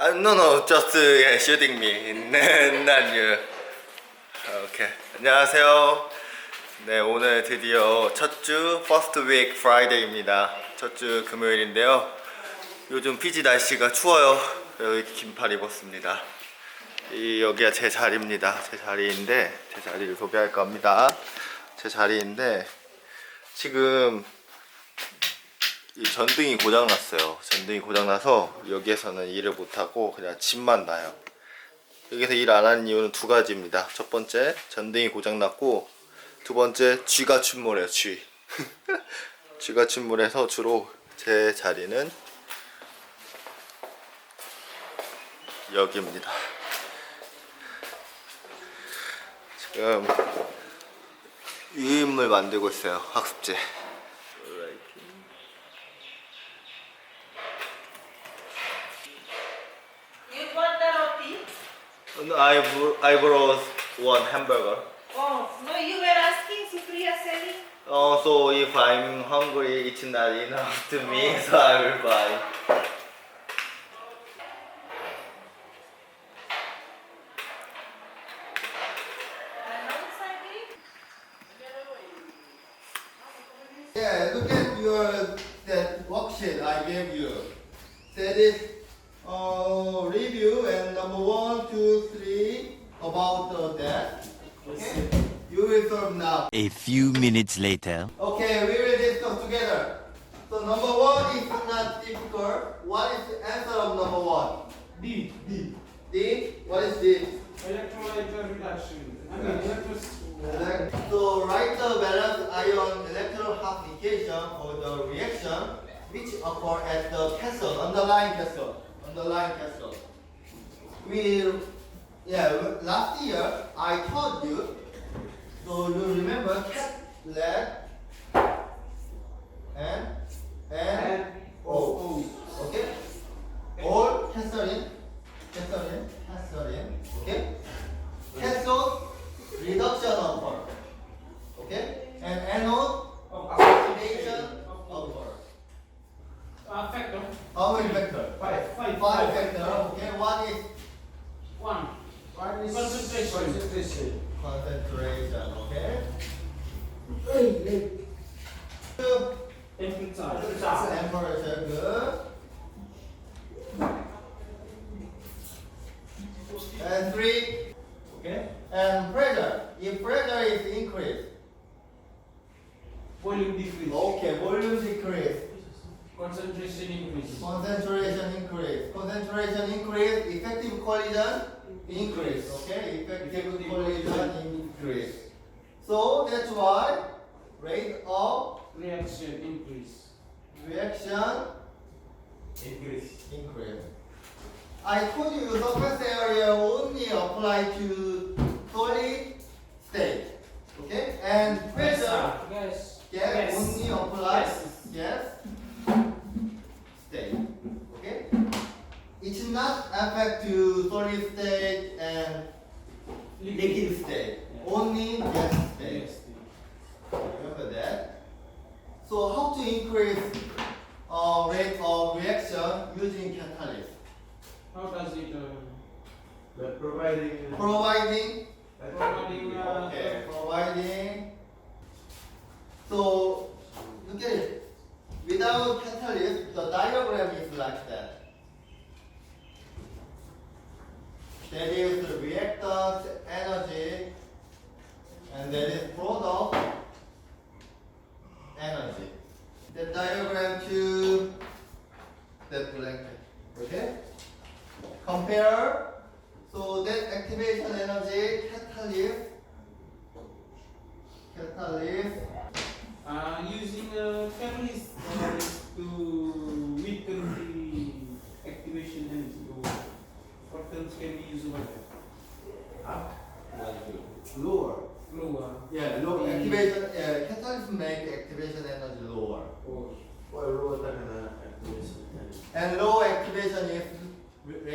Uh, no, no, just yeah, shooting me. Not you. 오케이. 안녕하세요. 네, 오늘 드디어 첫 주 first week Friday입니다. 첫 주 금요일인데요. 요즘 피지 날씨가 추워요. 여기 긴팔 입었습니다. 이 여기가 제 자리입니다. 제 자리인데 제 자리를 소개할 겁니다. 제 자리인데 지금 이 전등이 고장 났어요. 전등이 고장 나서 여기에서는 일을 못 하고 그냥 집만 나요. 여기서 일 안 하는 이유는 두 가지입니다. 첫 번째 전등이 고장 났고 두 번째 쥐가 침몰해요. 쥐. 쥐가 침몰해서 주로 제 자리는 여기입니다. 지금 유인물 만들고 있어요. 학습제. No, I, br- I brought one hamburger. Oh, no, you were asking Supriya selling? Oh, so if I'm hungry, it's not enough to me, oh. so I will buy. And outside it? Yeah, look at your that worksheet I gave you. That is uh, review and number one, two, three about uh, that. Okay, you will solve now. A few minutes later. Okay, we will discuss together. So number one is not difficult. What is the answer of number one? D. D. D. What is D? Electrolyte reduction. I mean, electros. Elect- So write the valence ion electron application for the reaction which occur at the cathode, underlying cathode, underlying cathode. We, yeah, last year I taught you, so you remember cat lead and and And O. O. Okay? All cathode, cathode, cathode, okay? Cathode reduction occur. Okay? And anode Of oxidation occur. Uh, factor. How many factor? Five. Five. Five factor. Okay, one is One. One is concentration. Concentration. Okay? Two, Temperature. temperature. Good. And three, Okay. and pressure. If pressure is increased, Volume decrease. okay, volume decrease. Concentration increase. Concentration increase. Concentration increase. Effective collision increase. Okay, effective collision increase. So that's why rate of Reaction increase. reaction Increase. increase. I told you surface area only apply to solid state. Okay, and pressure Yes. Yes. only apply Yes. yes state. Okay, it's not affect to solid state and liquid state. Only gas state. Yes. Remember that. So how to increase uh, rate of reaction using catalyst? How does it uh, But providing Providing providing uh, okay, providing. So look at it. Without catalyst, the diagram is like that. That is the reactant energy, and that is product energy. The diagram to that blanket. Okay? Compare. So that activation energy, catalyst, catalyst, uh, using a catalyst uh, to weaken the activation energy. Or what else can we use over there? Lower. Lower. Yeah, low activation. Uh, catalyst make activation energy lower, Or or lower than activation. and low activation is rate